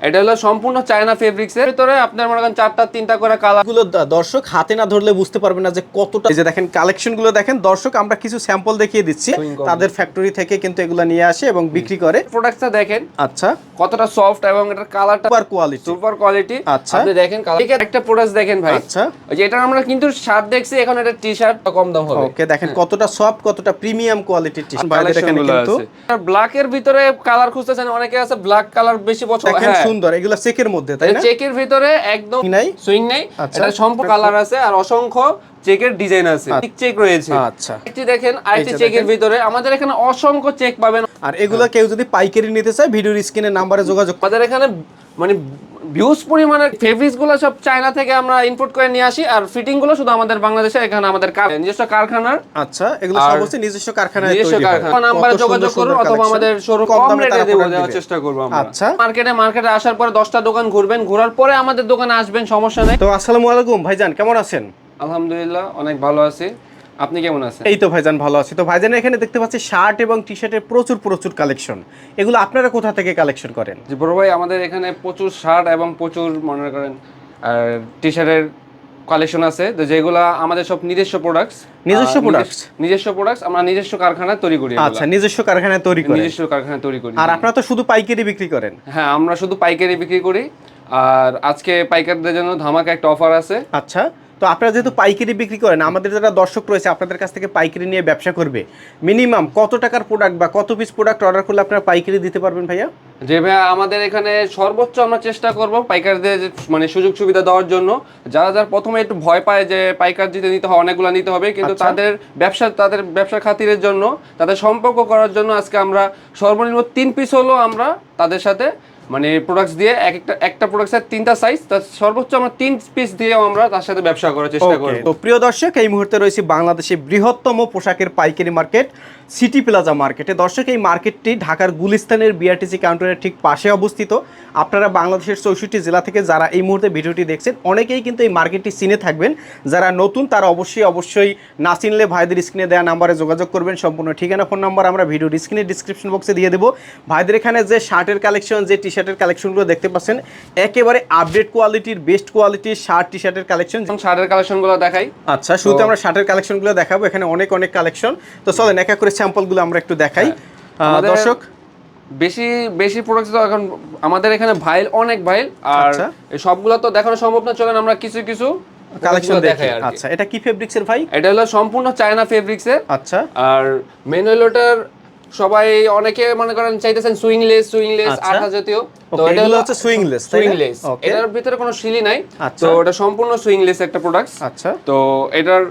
এটা হলো সম্পূর্ণ চায়না ফেব্রিক্স এর ভিতরে আপনার মনে করেন চারটা তিনটা করে কালারগুলো দর্শক হাতে না ধরলে বুঝতে পারবে না যে কতটা এই যে দেখেন কালেকশনগুলো দেখেন দর্শক আমরা কিছু স্যাম্পল দেখিয়ে দিচ্ছি। তাদের ফ্যাক্টরি থেকে কিন্তু এগুলো নিয়ে আসে এবং বিক্রি করে। প্রোডাক্টটা দেখেন। আচ্ছা। কতটা সফট এবং এটার কালারটা সুপার কোয়ালিটি সুপার কোয়ালিটি আচ্ছা। আপনি দেখেন কালার একটা প্রোডাক্ট দেখেন ভাই। আচ্ছা। ওই যে এটা আমরা কিন্তু শার্ট দেখছি এখন এটা টি শার্ট কম দাম হবে। ওকে দেখেন কতটা সফট কতটা প্রিমিয়াম কোয়ালিটির টি শার্ট এখানে কিন্তু। ব্ল্যাক এর ভিতরে কালার খুঁজতেছেন অনেকে আছে ব্ল্যাক কালার বেশি পছন্দ দেখেন হ্যাঁ। সুন্দর এগুলো চেকের মধ্যে তাই না? চেকের ভিতরে একদম নাই? সুইং নাই। আচ্ছা। এটা সম্পূর্ণ কালার আছে আর অসংখ্য চেকের ডিজাইন আছে। চেক রয়েছে। আচ্ছা। একটি দেখেন আরেকটি চেকের ভিতরে। আমাদের এখানে অসংখ্য চেক পাবেন। আর এগুলো কেউ যদি পাইকারি নিতে চায় ভিডিওর স্ক্রিনে নাম্বারে যোগাযোগ আমাদের এখানে মানে ভিউজ পরিমাণের ফেব্রিক্সগুলো সব চায়না থেকে আমরা ইম্পোর্ট করে নিয়ে আসি। আর ফিটিংগুলো শুধু আমাদের বাংলাদেশে এখানে আমাদের নিজস্ব কারখানার। আচ্ছা এগুলো সব হচ্ছে নিজস্ব কারখানায় নিজস্ব কারখানা। নাম্বারে যোগাযোগ করুন অথবা আমাদের শোরুম কম রেটে দেবো দেওয়ার চেষ্টা করব আমরা। আচ্ছা। মার্কেটে মার্কেটে আসার পরে দশটা দোকান ঘুরবেন। ঘোরার পরে আমাদের দোকানে আসবেন সমস্যা নেই। তো আসসালামু আলাইকুম ভাইজান কেমন আছেন? আলহামদুলিল্লাহ অনেক ভালো আছি। আপনি কেমন আছেন? এই তো ভাইজান ভালো আছি। তো ভাইজান এখানে দেখতে পাচ্ছি শার্ট এবং টি শার্টের প্রচুর প্রচুর কালেকশন। এগুলো আপনারা কোথা থেকে কালেকশন করেন? যে বড় ভাই আমাদের এখানে প্রচুর শার্ট এবং প্রচুর মনে করেন টি শার্টের কালেকশন আছে। তো যেগুলা আমাদের সব নিজস্ব প্রোডাক্টস নিজস্ব products? নিজস্ব প্রোডাক্টস আমরা নিজস্ব কারখানায় তৈরি করি আচ্ছা নিজস্ব কারখানায় তৈরি করি নিজস্ব কারখানায় তৈরি করি। আর আপনারা তো শুধু পাইকারি বিক্রি করেন? হ্যাঁ আমরা শুধু পাইকারি বিক্রি করি। আর আজকে পাইকারদের জন্য ধামাকা একটা অফার আছে। আচ্ছা। তো আপনারা যেহেতু পাইকারি বিক্রি করেন আমাদের যারা দর্শক রয়েছে আপনাদের কাছ থেকে পাইকারি নিয়ে ব্যবসা করবে। মিনিমাম কত টাকার প্রোডাক্ট বা কত পিস প্রোডাক্ট অর্ডার করলে আপনারা পাইকারি দিতে পারবেন ভাইয়া? যে ভাইয়া আমাদের এখানে সর্বোচ্চ আমরা চেষ্টা করব পাইকারদের মানে সুযোগ সুবিধা দেওয়ার জন্য। যারা যারা প্রথমে একটু ভয় পায় যে পাইকার দিতে নিতে হয় অনেকগুলো নিতে হবে কিন্তু আচ্ছা। তাদের ব্যবসা তাদের ব্যবসা খাতিরের জন্য তাদের সম্পর্ক করার জন্য আজকে আমরা সর্বনিম্ন তিন পিস হলো আমরা তাদের সাথে মানে প্রোডাক্টস দিয়ে এক একটা একটা প্রোডাক্টের তিনটা সাইজ তার সর্বোচ্চ আমরা তিন পিস দিয়েও আমরা তার সাথে ব্যবসা করার চেষ্টা করি তো প্রিয় দর্শক এই মুহূর্তে রয়েছে বাংলাদেশের বৃহত্তম পোশাকের পাইকারি মার্কেট সিটি প্লাজা মার্কেটে। দর্শক এই মার্কেটটি ঢাকার গুলিস্তানের বিআরটিসি কাউন্টারের ঠিক পাশে অবস্থিত। আপনারা বাংলাদেশের চৌষট্টি জেলা থেকে যারা এই মুহূর্তে ভিডিওটি দেখছেন অনেকেই কিন্তু এই মার্কেটটি চিনে থাকবেন। যারা নতুন তারা অবশ্যই অবশ্যই না চিনলে ভাইদের স্ক্রিনে দেওয়া নাম্বারে যোগাযোগ করবেন। সম্পূর্ণ ঠিকানা ফোন নাম্বার আমরা ভিডিওর স্ক্রিনে ডিসক্রিপশন বক্সে দিয়ে দেবো। ভাইদের এখানে যে শার্টের কালেকশন যে টি শার্টের কালেকশনগুলো দেখতে পাচ্ছেন একেবারে আপডেট কোয়ালিটির বেস্ট কোয়ালিটির শার্ট টি শার্টের কালেকশন শার্টের কালেকশনগুলো দেখাই। আচ্ছা শুধু আমরা শার্টের কালেকশনগুলো দেখাবো। এখানে অনেক অনেক কালেকশন তো চলেন এক এক করে স্যাম্পলগুলো আমরা একটু দেখাই। দর্শক। বেশি বেশি প্রোডাক্ট তো এখন আমাদের এখানে ভাইল অনেক ভাইল আর আচ্ছা। সবগুলো তো দেখানো সম্ভব না চলেন আমরা কিছু কিছু কালেকশন আর আচ্ছা এটা কি ফেব্রিক্সের ভাই? এটা হলো সম্পূর্ণ চায়না ফেব্রিক্স এর। আচ্ছা। আর মেন হলো সবাই অনেকে মনে করেন চাইতেছেন সুইংলেস সুইংলেস আচ্ছা। আঠা জাতীয়। Okay, এগুলো হচ্ছে swingless, তাই না? সুইংলেস এটার ভিতরে কোনো সিলি নাই। আচ্ছা। তো এটা সম্পূর্ণ সুইংলেস একটা প্রোডাক্ট আচ্ছা। তো এটার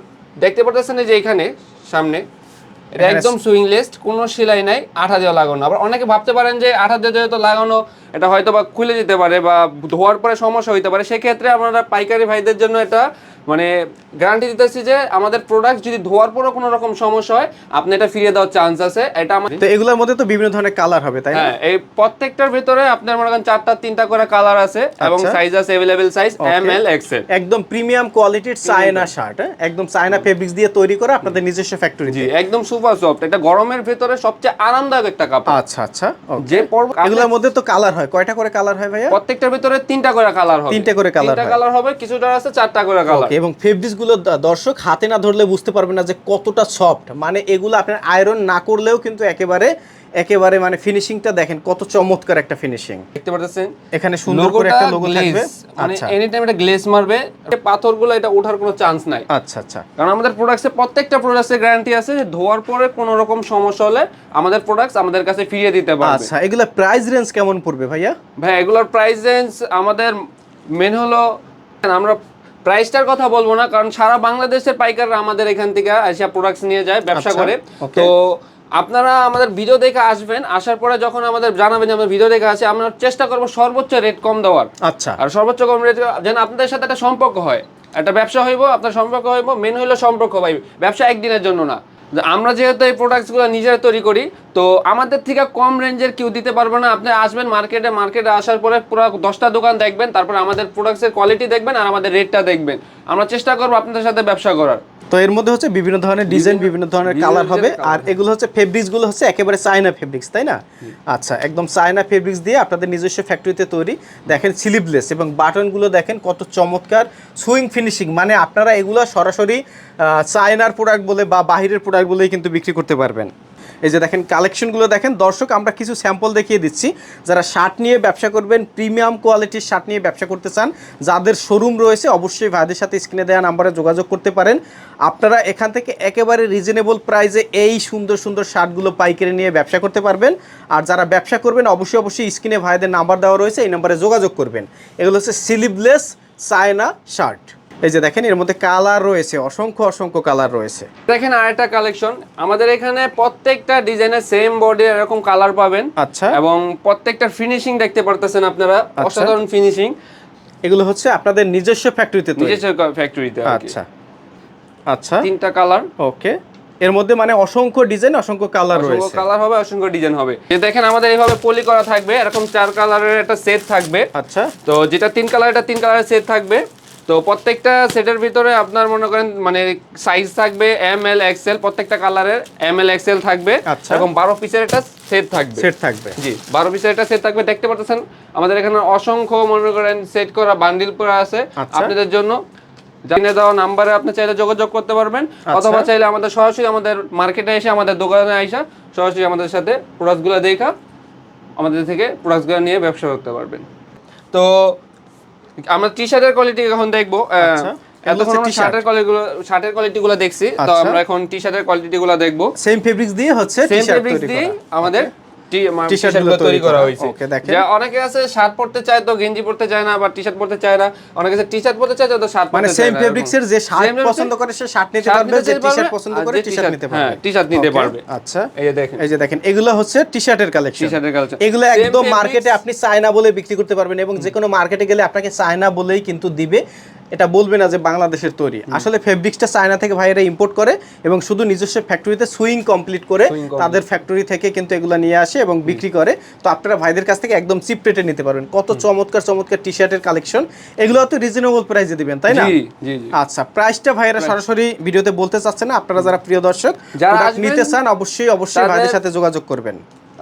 দেখতে এই যে এখানে সামনে। এটা একদম সুইংলেস কোনো সেলাই নাই আঠা দিয়ে লাগানো। আবার অনেকে ভাবতে পারেন যে আঠা দিয়ে যেহেতু লাগানো এটা হয়তো বা খুলে যেতে পারে বা ধোয়ার পরে সমস্যা হইতে পারে। সেক্ষেত্রে আমরা পাইকারি ভাইদের জন্য এটা মানে গ্যারান্টি দিতেছি যে আমাদের প্রোডাক্ট যদি ধোয়ার পরে কোনো রকম সমস্যা হয় আপনি এটা ফিরিয়ে দেওয়ার চান্স আছে। এটা আমাদের তো এগুলোর মধ্যে তো বিভিন্ন ধরনের কালার হবে তাই না? হ্যাঁ এই প্রত্যেকটার ভিতরে আপনার মনে করেন চারটা তিনটা করে কালার আছে এবং আচ্ছা। সাইজ আছে available size M L XL একদম প্রিমিয়াম কোয়ালিটির চায়না শার্ট একদম চায়না ফেব্রিক্স দিয়ে তৈরি করা আপনাদের নিজস্ব ফ্যাক্টরি জি একদম সুপার সফট এটা গরমের ভেতরে সবচেয়ে আরামদায়ক একটা কাপড়। আচ্ছা আচ্ছা যে পরব এগুলোর মধ্যে তো কালার হয় কয়টা করে কালার হয় ভাইয়া? প্রত্যেকটার ভিতরে তিনটা করে কালার হবে। তিনটা করে কালার তিনটা কালার হবে কিছুটা আছে চারটা করে কালার এবং ফেব্রিক্সগুলো দর্শক হাতে না ধরলে বুঝতে পারবেন না যে কতটা সফট মানে এগুলো আপনার আয়রন না করলেও কিন্তু একেবারে একেবারে মানে ফিনিশিংটা দেখেন কত চমৎকার একটা ফিনিশিং দেখতে পাচ্ছেন এখানে সুন্দর করে একটা লোগো থাকবে। মানে আচ্ছা। এনি টাইম এটা গ্লেজ মারবে পাথরগুলো এটা ওঠার কোনো চান্স নাই। আচ্ছা আচ্ছা। কারণ আমাদের প্রোডাক্টসে প্রত্যেকটা প্রোডাক্টসের গ্যারান্টি আছে যে ধোয়ার পরে কোনো রকম সমস্যা হলে আমাদের প্রোডাক্টস আমাদের কাছে ফিরিয়ে দিতে পারবে। আচ্ছা এগুলা প্রাইস রেঞ্জ কেমন পড়বে ভাইয়া? ভাই এগুলোর প্রাইস রেঞ্জ আমাদের মেন হলো আমরা প্রাইসটার কথা বলব না কারণ সারা বাংলাদেশের পাইকাররা আমাদের এখান থেকে এসে প্রোডাক্টস নিয়ে যায় ব্যবসা আচ্ছা, করে। তো আপনারা আমাদের ভিডিও দেখে আসবেন আসার পরে যখন আমাদের জানাবেন যে আমরা ভিডিও দেখে আসি আমরা চেষ্টা করব সর্বোচ্চ রেট কম দেওয়ার। আচ্ছা। আর সর্বোচ্চ কম রেট যেন আপনাদের সাথে একটা সম্পর্ক হয়। একটা ব্যবসা হইব আপনার সম্পর্ক হইব মেন হইল সম্পর্ক ভাই। ব্যবসা একদিনের জন্য না। আমরা যেহেতু এই প্রোডাক্টসগুলো নিজেরা তৈরি করি তো আমাদের থেকে কম রেঞ্জের কেউ দিতে পারবে না। আপনি আসবেন মার্কেটে মার্কেটে আসার পরে পুরো দশটা দোকান দেখবেন তারপর আমাদের প্রোডাক্টসের কোয়ালিটি দেখবেন আর আমাদের রেটটা দেখবেন। আমরা চেষ্টা করব আপনাদের সাথে ব্যবসা করার। তো এর মধ্যে হচ্ছে বিভিন্ন ধরনের ডিজাইন বিভিন্ন- ধরনের কালার হবে। আর এগুলো হচ্ছে ফেব্রিক্সগুলো হচ্ছে একেবারে চায়না ফেব্রিক্স তাই না? আচ্ছা একদম চায়না ফেব্রিক্স দিয়ে আপনাদের নিজস্ব ফ্যাক্টরিতে তৈরি। দেখেন স্লিভলেস এবং বাটনগুলো দেখেন কত চমৎকার। সুইং ফিনিশিং মানে আপনারা এগুলো সরাসরি চায়নার প্রোডাক্ট বলে বা বাহিরের প্রোডাক্ট বলেই কিন্তু বিক্রি করতে পারবেন। এই যে দেখেন কালেকশনগুলো দেখেন, দর্শক, আমরা কিছু স্যাম্পল দেখিয়ে দিচ্ছি। যারা শার্ট নিয়ে ব্যবসা করবেন প্রিমিয়াম কোয়ালিটির শার্ট নিয়ে ব্যবসা করতে চান, যাদের শোরুম রয়েছে, অবশ্যই ভাইদের সাথে স্ক্রিনে দেওয়া নাম্বারে যোগাযোগ করতে পারেন। আপনারা এখান থেকে একেবারে রিজনেবল প্রাইসে এই সুন্দর সুন্দর শার্টগুলো পাইকারি নিয়ে ব্যবসা করতে পারবেন। আর যারা ব্যবসা করবেন, অবশ্যই অবশ্যই স্ক্রিনে ভাইদের নাম্বার দেওয়া রয়েছে, এই নাম্বারে যোগাযোগ করবেন। এগুলো হচ্ছে স্লিভলেস চায়না শার্ট এই যে দেখেন এর মধ্যে কালার রয়েছে অসংখ্য অসংখ্য কালার রয়েছে। দেখেন আরেকটা কালেকশন আমাদের এখানে প্রত্যেকটা ডিজাইনের সেম বডি এরকম কালার পাবেন। আচ্ছা। এবং প্রত্যেকটা ফিনিশিং দেখতে পারতেছেন আপনারা অসাধারণ ফিনিশিং এগুলো হচ্ছে আপনাদের নিজস্ব ফ্যাক্টরিতে নিজস্ব ফ্যাক্টরিতে আচ্ছা। আচ্ছা। তিনটা কালার ওকে। এর মধ্যে মানে অসংখ্য ডিজাইন অসংখ্য কালার অসংখ্য রয়েছে। কালার হবে অসংখ্য ডিজাইন হবে। যে দেখেন আমাদের এইভাবে পলি করা থাকবে এরকম চার কালারের একটা সেট থাকবে। আচ্ছা। তো যেটা তিন কালার এটা তিন কালারের সেট থাকবে। তো প্রত্যেকটা সেটের ভিতরে আপনার মনে করেন মানে সাইজ থাকবে এম এল এক্সেল প্রত্যেকটা কালারের এম এল এক্সেল থাকবে এবং বারো পিসের একটা সেট থাকবে। সেট থাকবে। জি বারো পিসের একটা সেট থাকবে। দেখতে পাচ্ছেন আমাদের এখানে অসংখ্য মনে করেন সেট করা বান্ডিল করা আছে আচ্ছা। আপনাদের জন্য। জানিয়ে দেওয়া নাম্বারে আপনি চাইলে যোগাযোগ করতে পারবেন। আচ্ছা। অথবা চাইলে আমাদের সরাসরি আমাদের মার্কেটে এসে আমাদের দোকানে আইসা সরাসরি আমাদের সাথে প্রোডাক্টগুলো দেখা আমাদের থেকে প্রোডাক্টসগুলো নিয়ে ব্যবসা করতে পারবেন। তো আমরা টি শার্টের কোয়ালিটি এখন দেখব শার্টের কোয়ালিটিগুলো শার্টের কোয়ালিটিগুলো দেখছি তো আচ্ছা। আমরা এখন টি শার্টের কোয়ালিটিগুলো দেখব সেম ফেব্রিক্স দিয়ে হচ্ছে সেম ফেব্রিক্স দিয়ে। আমাদের টি-শার্টগুলো গুলো তৈরি করা হয়েছে। ওকে, অনেকে আছে শার্ট পরতে চায় তো গেঞ্জি পরতে চায় না বা টি-শার্ট পরতে চায় না। অনেকে আছে টি-শার্ট পরতে চায় তো শার্ট মানে সেম না, এর যে শার্ট পছন্দ করে সে শার্ট নিতে পারবে যে টি-শার্ট পছন্দ করে টি-শার্ট নিতে হ্যাঁ, পারবে t-shirt নিতে পারবে। আচ্ছা। এই যে দেখেন। এই যে দেখেন এগুলো হচ্ছে টি-শার্টের কালেকশন টি-শার্টের collection। এগুলো একদম মার্কেটে আপনি চায়না বলে বিক্রি করতে পারবেন এবং যে কোনো মার্কেটে গেলে আপনাকে চায়না বলেই কিন্তু দিবে। এটা বলবে না যে বাংলাদেশের তৈরি। আসলে ফেব্রিক্সটা চায়না থেকে ভাইয়েরা ইম্পোর্ট করে এবং শুধু নিজস্ব ফ্যাক্টরিতে সুইং কমপ্লিট করে তাদের ফ্যাক্টরি থেকে কিন্তু এগুলো নিয়ে আসে এবং বিক্রি করে। তো আপনারা ভাইদের কাছ থেকে একদম চিপ রেটে নিতে পারবেন। কত চমৎকার চমৎকার টি শার্টের কালেকশন এগুলো তো রিজনেবল প্রাইসে দিবেন তাই না? আচ্ছা প্রাইসটা ভাইয়েরা সরাসরি ভিডিওতে বলতে চাচ্ছে না। আপনারা যারা প্রিয় দর্শক নিতে চান অবশ্যই অবশ্যই ভাইদের সাথে যোগাযোগ করবেন।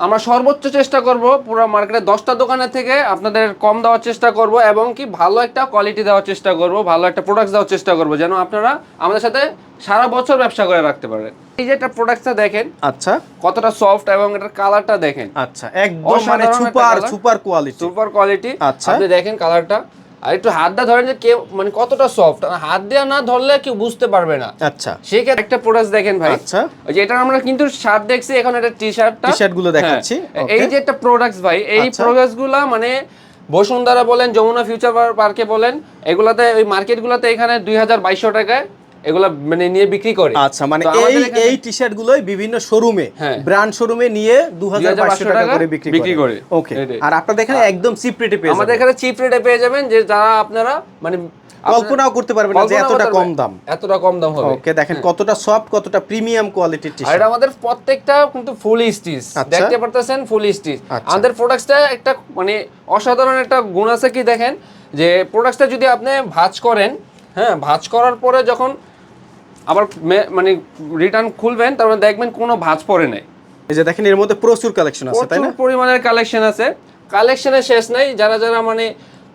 আমরা সর্বোচ্চ চেষ্টা করব পুরো মার্কেটে দশটা দোকানের থেকে আপনাদের কম দেওয়ার চেষ্টা করব এবং কি ভালো একটা কোয়ালিটি দেওয়ার চেষ্টা করব ভালো একটা প্রোডাক্ট দেওয়ার চেষ্টা করব যেন আপনারা আমাদের সাথে সারা বছর ব্যবসা করে রাখতে পারেন। এই যে একটা প্রোডাক্টটা দেখেন আচ্ছা। কতটা সফট এবং এটার কালারটা দেখেন। আচ্ছা একদম মানে super super quality super quality আচ্ছা। আপনি দেখেন কালারটা আর একটু হাত দিয়ে ধরেন যে কে মানে কতটা সফট হাত দিয়ে না ধরলে কেউ বুঝতে পারবে না। আচ্ছা। সেক্ষেত্রে একটা প্রোডাক্ট দেখেন ভাই। আচ্ছা। ওই যে এটা আমরা কিন্তু শার্ট দেখছি এখন এটা টি শার্টটা টি শার্টগুলো দেখাচ্ছি, এই যে একটা প্রোডাক্টস ভাই এই আচ্ছা। প্রোডাক্টসগুলা মানে বসুন্ধরা বলেন যমুনা ফিউচার পার্কে বলেন এগুলাতে ওই মার্কেটগুলোতে এখানে দুই হাজার বাইশশো টাকায় এগুলা মানে নিয়ে বিক্রি করে। আচ্ছা মানে এই এই টি শার্ট গুলোই বিভিন্ন শোরুমে হ্যাঁ। ব্র্যান্ড শোরুমে নিয়ে দু হাজার 2500 টাকা করে বিক্রি বিক্রি করে। ওকে আর আপনাদের এখানে একদম চিপ রেটে পেয়ে আমাদের এখানে চিপ রেটে পেয়ে যাবেন যে যারা আপনারা মানে আপনারা- কল্পনাও করতে পারবেন না যে এতটা কম দাম। এতটা কম দাম হবে। ওকে দেখেন কতটা সফট কতটা প্রিমিয়াম কোয়ালিটির টি শার্ট এটা আমাদের প্রত্যেকটা কিন্তু ফুল স্টিচ আচ্ছা। দেখতে পারতেছেন ফুল স্টিচ আচ্ছা। আমাদের প্রোডাক্টসটা একটা মানে অসাধারণ একটা গুণ আছে কি দেখেন? যে প্রোডাক্টসটা যদি আপনি ভাঁজ করেন হ্যাঁ ভাঁজ করার পরে যখন আবার মানে রিটার্ন খুলবেন তারপরে দেখবেন কোনো ভাঁজ পড়ে নাই। এই যে দেখেন এর মধ্যে প্রচুর কালেকশন আছে তাই প্রচুর না পরিমাণের কালেকশন আছে। কালেকশনের শেষ নাই যারা যারা মানে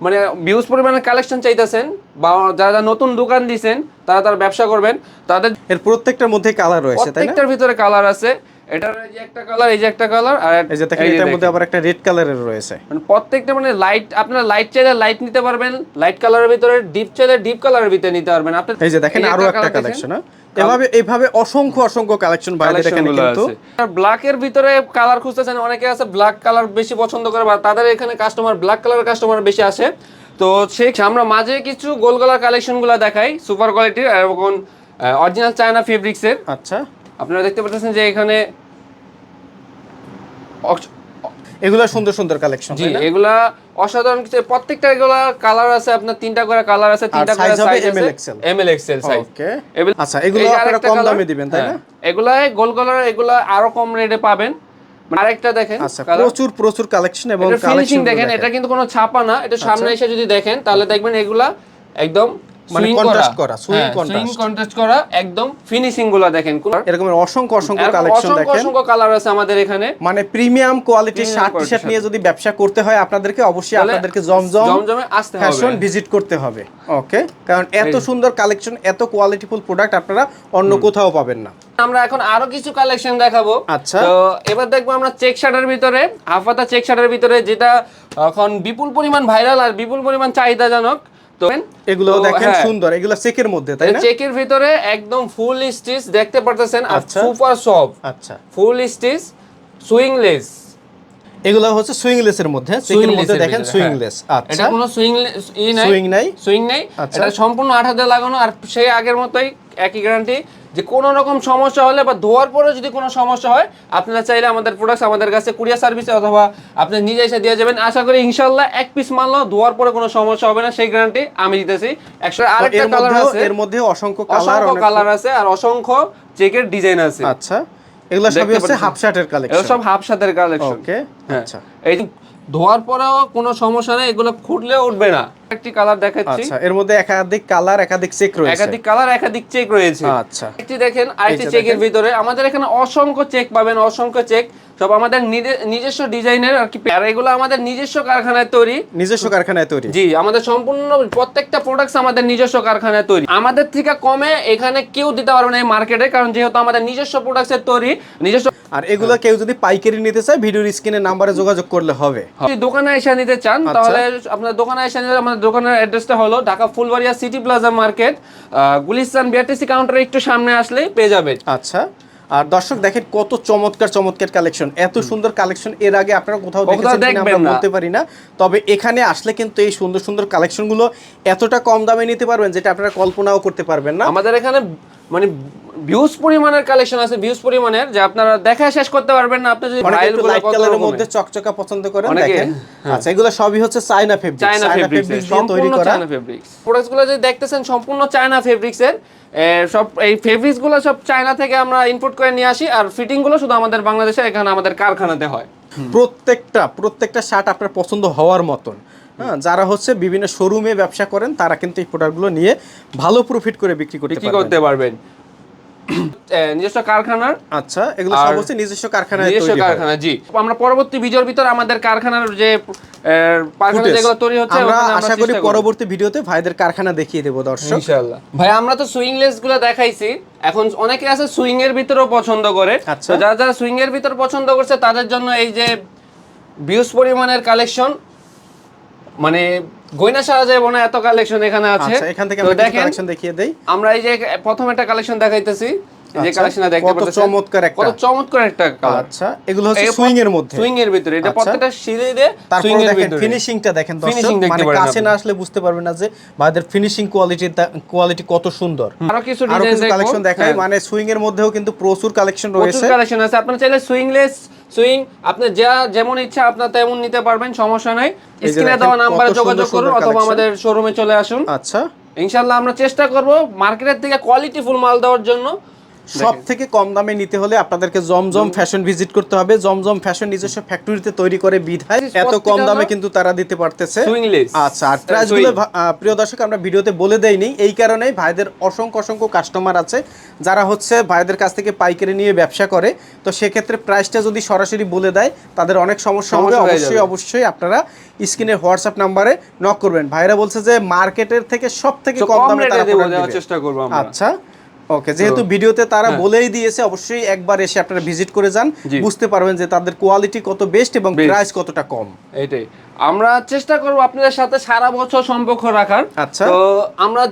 মানে বিউজ পরিমাণের কালেকশন চাইতেছেন বা যারা যারা নতুন দোকান দিছেন তারা তার ব্যবসা করবেন। তাদের এর প্রত্যেকটার মধ্যে কালার রয়েছে তাই না? প্রত্যেকটার ভিতরে কালার আছে। এটার এই যে একটা কালার এই যে একটা কালার আর এই যে দেখেন এটার মধ্যে আবার একটা রেড কালারের রয়েছে। মানে প্রত্যেকটা মানে লাইট আপনারা লাইট চাইলে লাইট নিতে পারবেন লাইট কালারের ভিতরে ডিপ চাইলে ডিপ কালারের ভিতরে নিতে পারবেন। আপনি এই যে দেখেন আরও একটা কালেকশন এভাবে এভাবে অসংখ্য অসংখ্য কালেকশন বাইরে এখানে কিন্তু। ব্ল্যাকের ভিতরে কালার খুঁজতেছেন অনেকে আছে ব্ল্যাক কালার বেশি পছন্দ করে বা তাদের এখানে কাস্টমার ব্ল্যাক কালার কাস্টমার বেশি আসে। তো সেই আমরা মাঝে কিছু গোল গলার কালেকশনগুলো দেখাই সুপার কোয়ালিটির এবং অরিজিনাল চায়না ফেব্রিক্সের আচ্ছা। আপনারা দেখতে পাচ্ছেন যে এখানে এগুলা সুন্দর সুন্দর কালেকশন জি এগুলা অসাধারণ কিছু প্রত্যেকটা এগুলা কালার আছে আপনার তিনটা করে কালার আছে তিনটা করে সাইজ আছে। XL M L XL size okay আচ্ছা এগুলো আপনারা কম দামে দিবেন তাই না? এগুলা গোল কালার এগুলা আরও কম রেটে পাবেন। মানে আরেকটা দেখেন আচ্ছা প্রচুর প্রচুর কালেকশন এবং কালেকশন দেখেন এটা কিন্তু কোনো ছাপা না এটা সামনে আচ্ছা। এসে যদি দেখেন তাহলে দেখবেন এগুলা একদম মানে contrast করা, swing contrast। সুইং কন্ট্রাস্ট করা একদম ফিনিশিংগুলো দেখেন কোন অসংখ্য অসংখ্য কালেকশন দেখেন। অসংখ্য কালার আছে আমাদের এখানে। মানে প্রিমিয়াম কোয়ালিটির শার্ট টি শার্ট নিয়ে যদি ব্যবসা করতে হয় আপনাদেরকে অবশ্যই আপনাদেরকে জমজম জমজমে আসতে হবে। ফ্যাশন ভিজিট করতে হবে। ওকে কারণ এত সুন্দর কালেকশন এত কোয়ালিটিফুল প্রোডাক্ট আপনারা অন্য কোথাও পাবেন না। আমরা এখন আরও কিছু কালেকশন দেখাবো। আচ্ছা। তো এবার দেখব আমরা চেক শার্টের ভিতরে হাফাতা চেক শার্টের ভিতরে যেটা এখন বিপুল পরিমাণ ভাইরাল আর বিপুল পরিমাণ চাহিদাজনক তো এগুলো দেখেন হ্যাঁ, সুন্দর এগুলো চেকের মধ্যে তাই না? চেকের ভিতরে একদম ফুল স্টিচ দেখতে পারতেছেন আর আচ্ছা। সুপার সফট আচ্ছা। ফুল স্টিচ সুইংলেস এগুলো হচ্ছে সুইংলেসের মধ্যে দেখেন সুইংলেস এটা আচ্ছা। কোনো সুইং ই নাই। সুইং নাই। সুইং নেই। এটা সম্পূর্ণ আঠা দিয়ে লাগানো আর সেই আগের মতোই একই গ্যারান্টি যে কোনো রকম সমস্যা হলে বা ধোয়ার পরে যদি কোনো সমস্যা হয় আপনারা চাইলে আমাদের প্রোডাক্ট আমাদের কাছে কুরিয়ার সার্ভিসে অথবা আপনি নিজে এসে দিয়ে যাবেন। আশা করি ইনশাল্লাহ এক পিস মারলো ধোয়ার পরে কোনো সমস্যা হবে না সেই গ্যারান্টি আমি দিতেছি। একশো আরেকটা এর কালার আছে। এর মধ্যে অসংখ্য কালার অসংখ্য কালার আছে আর অসংখ্য চেকের ডিজাইন আছে। আচ্ছা এগুলো সবই হচ্ছে হাফ শার্টের এগুলো কালেকশন সব হাফ সাতের কালেকশন ওকে আচ্ছা। এই যে ধোয়ার পরেও কোনো সমস্যা নেই এগুলো খুঁটলেও উঠবে না। একটি কালার দেখাচ্ছি। আচ্ছা এর মধ্যে একাধিক কালার একাধিক চেক রয়েছে। একাধিক কালার একাধিক চেক রয়েছে। আচ্ছা। একটি দেখেন চেকের ভিতরে। আমাদের এখানে অসংখ্য চেক পাবেন অসংখ্য চেক। সব আমাদের নিজস্ব ডিজাইনের আর কি আর এগুলো আমাদের নিজস্ব কারখানায় তৈরি। নিজস্ব কারখানায় তৈরি। জি আমাদের সম্পূর্ণ প্রত্যেকটা প্রোডাক্টস আমাদের নিজস্ব কারখানায় তৈরি। আমাদের থেকে কমে এখানে কেউ দিতে পারবে না এই মার্কেটে কারণ যেহেতু আমাদের নিজস্ব প্রোডাক্টসের তৈরি নিজস্ব আর এগুলো কেউ যদি পাইকারি নিতে চায় ভিডিওর স্ক্রিনের নাম্বারে যোগাযোগ করলে হবে। যদি দোকানে এসে নিতে চান আচ্ছা। তাহলে আপনার দোকানে এসে নিতে আমাদের দোকানের অ্যাড্রেসটা হলো Dhaka Fulbaria city plaza market. Gulistan BRTC কাউন্টারে একটু সামনে আসলেই পেয়ে যাবে আচ্ছা। আর দর্শক দেখেন কত চমৎকার চমৎকার কালেকশন এত সুন্দর কালেকশন এর আগে আপনারা কোথাও দেখেছেন আমরা বলতে পারি না। তবে এখানে আসলে কিন্তু এই সুন্দর সুন্দর কালেকশনগুলো এতটা কম দামে নিতে পারবেন যেটা আপনারা কল্পনাও করতে পারবেন না। আমাদের এখানে মানে ভিউজ পরিমাণের কালেকশন আছে ভিউজ পরিমাণের যে আপনারা দেখা শেষ করতে পারবেন না। আপনি যদি লাইট কালারের মধ্যে চকচকা পছন্দ করেন দেখেন। হ্যাঁ। আচ্ছা এগুলো সবই হচ্ছে চায়না ফেব্রিক চায়না তৈরি সম্পূর্ণ চায়না ফেব্রিক্স প্রোডাক্টসগুলো যে দেখতেছেন সম্পূর্ণ চায়না ফেব্রিক্স এর এ, সব এই ফেব্রিক্সগুলো সব চায়না থেকে আমরা ইম্পোর্ট করে নিয়ে আসি আর ফিটিংগুলো শুধু আমাদের বাংলাদেশে এখানে আমাদের কারখানাতে হয়। প্রত্যেকটা প্রত্যেকটা শার্ট আপনার পছন্দ হওয়ার মতন। হ্যাঁ যারা হচ্ছে বিভিন্ন শোরুমে ব্যবসা করেন তারা কিন্তু এই প্রোডাক্টগুলো নিয়ে ভালো প্রফিট করে বিক্রি করতে পারবেন। করতে পারবেন। এ, নিজস্ব কারখানার আচ্ছা এগুলো সব হচ্ছে নিজস্ব কারখানায় নিজস্ব কারখানা জি। আমরা পরবর্তী ভিডিওর ভিতর আমাদের কারখানার যে এ, কারখানা যেগুলো তৈরি হচ্ছে আমরা আশা করি পরবর্তী ভিডিওতে ভাইদের কারখানা দেখিয়ে দেবো দর্শক। ইনশাআল্লাহ। ভাই আমরা তো সুইংলেসগুলো দেখাইছি। এখন অনেকে আছে সুইং এর ভিতরেও পছন্দ করে। আচ্ছা। তো যারা যারা সুইং এর ভিতর পছন্দ করছে তাদের জন্য এই যে ভিউজ পরিমাণের কালেকশন মানে গয়না সারা যায় না এত কালেকশন এখানে আছে। আচ্ছা এখান থেকে আমরা কালেকশন দেখিয়ে দেই। আমরা এই যে প্রথম একটা কালেকশন দেখাইতেছি যে আচ্ছা, কালেকশনটা দেখতে পাচ্ছেন চমৎকার একটা। কত চমৎকার একটা কালার আচ্ছা এগুলো হচ্ছে সুইং এর মধ্যে। সুইং এর ভিতরে এটা আচ্ছা। প্রত্যেকটা সুইং এর ভিতরে। ফিনিশিংটা দেখেন দর্শক মানে কাছে না আসলে বুঝতে পারবেন না যে ভাইদের ফিনিশিং কোয়ালিটি কোয়ালিটি কত সুন্দর। আরও কিছু ডিজাইন কালেকশন দেখাই হ্যাঁ। মানে সুইং এর মধ্যেও কিন্তু প্রচুর কালেকশন প্রচুর রয়েছে। কালেকশন আছে। আপনার চাইলে সুইংলেস সুইং আপনার যা যেমন ইচ্ছা আপনার তেমন নিতে পারবেন সমস্যা নাই। স্ক্রিনে দেওয়া নাম্বারে যোগাযোগ করুন অথবা আমাদের শোরুমে চলে আসুন। আচ্ছা। ইনশাল্লাহ আমরা চেষ্টা করব মার্কেটের থেকে কোয়ালিটি ফুল মাল দেওয়ার জন্য। সব থেকে কম দামে নিতে হলে আপনাদেরকে জমজম ফ্যাশন ভিজিট করতে হবে। জমজম ফ্যাশন নিজস্ব ফ্যাক্টরিতে তৈরি করে বিধায় এত কম দামে কিন্তু তারা দিতে পারতেছে। আচ্ছা আর প্রাইসগুলো প্রিয় দর্শক আমরা ভিডিওতে বলে দেইনি। এই কারণেই ভাইদের অসংখ্য অসংখ্য কাস্টমার আছে যারা হচ্ছে ভাইদের কাছ থেকে পাইকারি নিয়ে ব্যবসা করে। তো সেক্ষেত্রে প্রাইসটা যদি সরাসরি বলে দেয় তাদের অনেক সমস্যা হবে। অবশ্যই অবশ্যই আপনারা স্ক্রিনের হোয়াটসঅ্যাপ নাম্বারে নক করবেন। ভাইরা বলছে যে মার্কেটের থেকে সব থেকে কম দামে তারা চেষ্টা করব আমরা। আচ্ছা। ওকে যেহেতু ভিডিওতে তারা হ্যাঁ। বলেই দিয়েছে অবশ্যই একবার এসে আপনারা ভিজিট করে যান। বুঝতে পারবেন যে তাদের কোয়ালিটি কত বেস্ট এবং। প্রাইস কতটা কম। এটাই। আমরা চেষ্টা করব আপনাদের সাথে সারা বছর সম্পর্ক রাখার। আচ্ছা। তো আমরা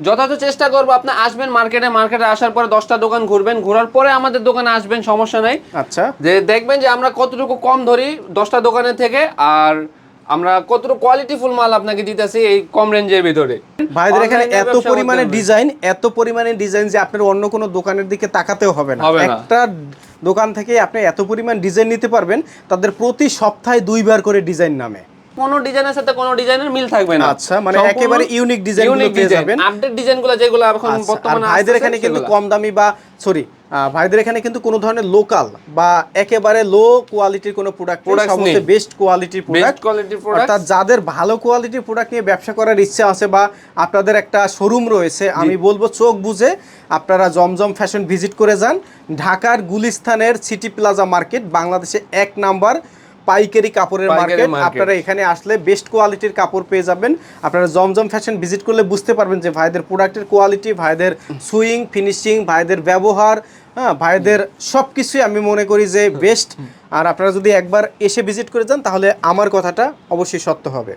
যথাযথ চেষ্টা করব আপনি আসবেন মার্কেটে মার্কেটে আসার পরে দশটা দোকান ঘুরবেন। ঘোরার পরে আমাদের দোকানে আসবেন সমস্যা নাই। আচ্ছা। যে দেখবেন যে আমরা কতটুকু কম ধরি দশটা দোকানের থেকে আর আমরা কতটুকু কোয়ালিটিফুল মাল আপনাকে দিতেছি এই কম রেঞ্জের ভিতরে। ভাইদের এখানে এত পরিমাণে ডিজাইন এত পরিমাণে ডিজাইন যে আপনার অন্য কোনো দোকানের দিকে তাকাতেও হবে না। একটা দোকান থেকে আপনি এত পরিমাণ ডিজাইন নিতে পারবেন তাদের প্রতি সপ্তাহে দুইবার করে ডিজাইন নামে। কোনো ডিজাইনের সাথে কোনো ডিজাইনের মিল থাকবে না। আচ্ছা, মানে একেবারে ইউনিক ডিজাইনগুলো ডিজাইন। আপডেট ডিজাইনগুলো যেগুলো এখন আচ্ছা, বর্তমানে ভাইদের এখানে কিন্তু কম দামি বা সরি ভাইদের এখানে কিন্তু কোনো ধরনের লোকাল বা একেবারে লো কোয়ালিটির কোনো প্রোডাক্ট সমস্ত বেস্ট কোয়ালিটির প্রোডাক্ট কোয়ালিটির প্রোডাক্ট অর্থাৎ যাদের ভালো কোয়ালিটির প্রোডাক্ট নিয়ে ব্যবসা করার ইচ্ছা আছে বা আপনাদের একটা শোরুম রয়েছে আমি বলব চোখ বুঝে আপনারা জমজম ফ্যাশন ভিজিট করে যান। ঢাকার গুলিস্তানের সিটি প্লাজা মার্কেট বাংলাদেশে এক নাম্বার পাইকারি কাপড়ের মার্কেট আপনারা এখানে আসলে বেস্ট কোয়ালিটির কাপড় পেয়ে যাবেন। আপনারা জমজম ফ্যাশন ভিজিট করলে বুঝতে পারবেন যে ভাইদের প্রোডাক্টের কোয়ালিটি ভাইদের সুইং ফিনিশিং ভাইদের ব্যবহার হ্যাঁ ভাইদের সব কিছুই আমি মনে করি যে বেস্ট আর আপনারা যদি একবার এসে ভিজিট করে যান তাহলে আমার কথাটা অবশ্যই সত্য হবে।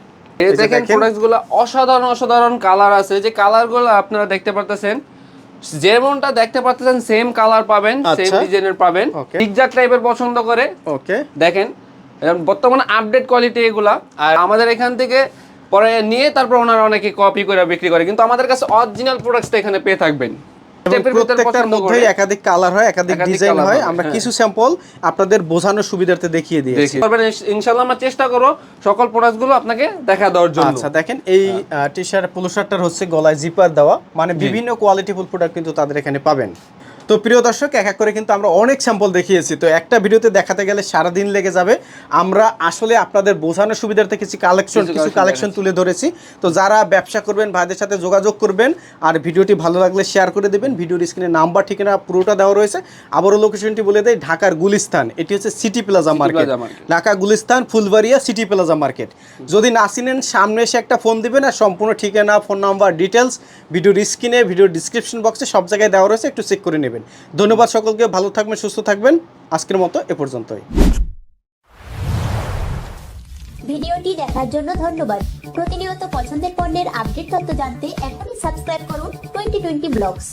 এই দেখেন দেখেন। প্রোডাক্টগুলো অসাধারণ অসাধারণ কালার আছে। যে কালারগুলো আপনারা দেখতে পারতেছেন যেমনটা দেখতে পারতেছেন সেম কালার পাবেন সেম আচ্ছা। ডিজাইনের পাবেন। Okay. জিগজাগ টাইপের পছন্দ করে। ওকে দেখেন বর্তমানে আপডেট কোয়ালিটি এগুলা। আর আমাদের এখান থেকে পরে নিয়ে তারপর ওনারা অনেকে কপি করে বিক্রি করে। কিন্তু আমাদের কাছে অরিজিনাল প্রোডাক্টসটা এখানে পেয়ে থাকবেন। প্রত্যেকটার মধ্যে একাধিক কালার হয় একাধিক ডিজাইন হয়। আমরা হ্যাঁ। কিছু স্যাম্পল আপনাদের বোঝানোর সুবিধার্থে দেখিয়ে দিয়েছি। ইনশাল্লাহ আমরা চেষ্টা করব সকল প্রোডাক্টসগুলো আপনাকে দেখা দেওয়ার জন্য। আচ্ছা দেখেন এই টি শার্ট পোলো শার্টটার হচ্ছে গলায় জিপার দেওয়া। মানে বিভিন্ন কোয়ালিটিফুল প্রোডাক্ট কিন্তু তাদের এখানে পাবেন। তো প্রিয় দর্শক এক এক করে কিন্তু আমরা অনেক স্যাম্পল দেখিয়েছি। তো একটা ভিডিওতে দেখাতে গেলে সারা দিন লেগে যাবে। আমরা আসলে আপনাদের বোঝানোর সুবিধার্থে কিছু কালেকশন কিছু কালেকশন তুলে ধরেছি। তো যারা ব্যবসা করবেন ভাইদের সাথে যোগাযোগ করবেন আর ভিডিওটি ভালো লাগলে শেয়ার করে দেবেন। ভিডিওর স্ক্রিনে নাম্বার ঠিকানা পুরোটা দেওয়া রয়েছে। আবারও লোকেশনটি বলে দেয় ঢাকার গুলিস্তান। এটি হচ্ছে city plaza market Dhaka Gulistan Fulbaria city plaza market যদি না চিনেন সামনে এসে একটা ফোন দিবেন আর সম্পূর্ণ ঠিকানা ফোন নাম্বার ডিটেলস ভিডিওর স্ক্রিনে ভিডিওর ডিসক্রিপশন বক্সে সব জায়গায় দেওয়া রয়েছে। একটু চেক করে নেবেন ধন্যবাদ সকলকে, ভালো থাকবেন, সুস্থ থাকবেন। আজকের মতো এ পর্যন্তই। ভিডিওটি দেখার জন্য ধন্যবাদ। প্রতিনিয়ত পছন্দের পণ্যের আপডেট তথ্য জানতে এখনই সাবস্ক্রাইব করুন টোয়েন্টি টোয়েন্টি ব্লগস।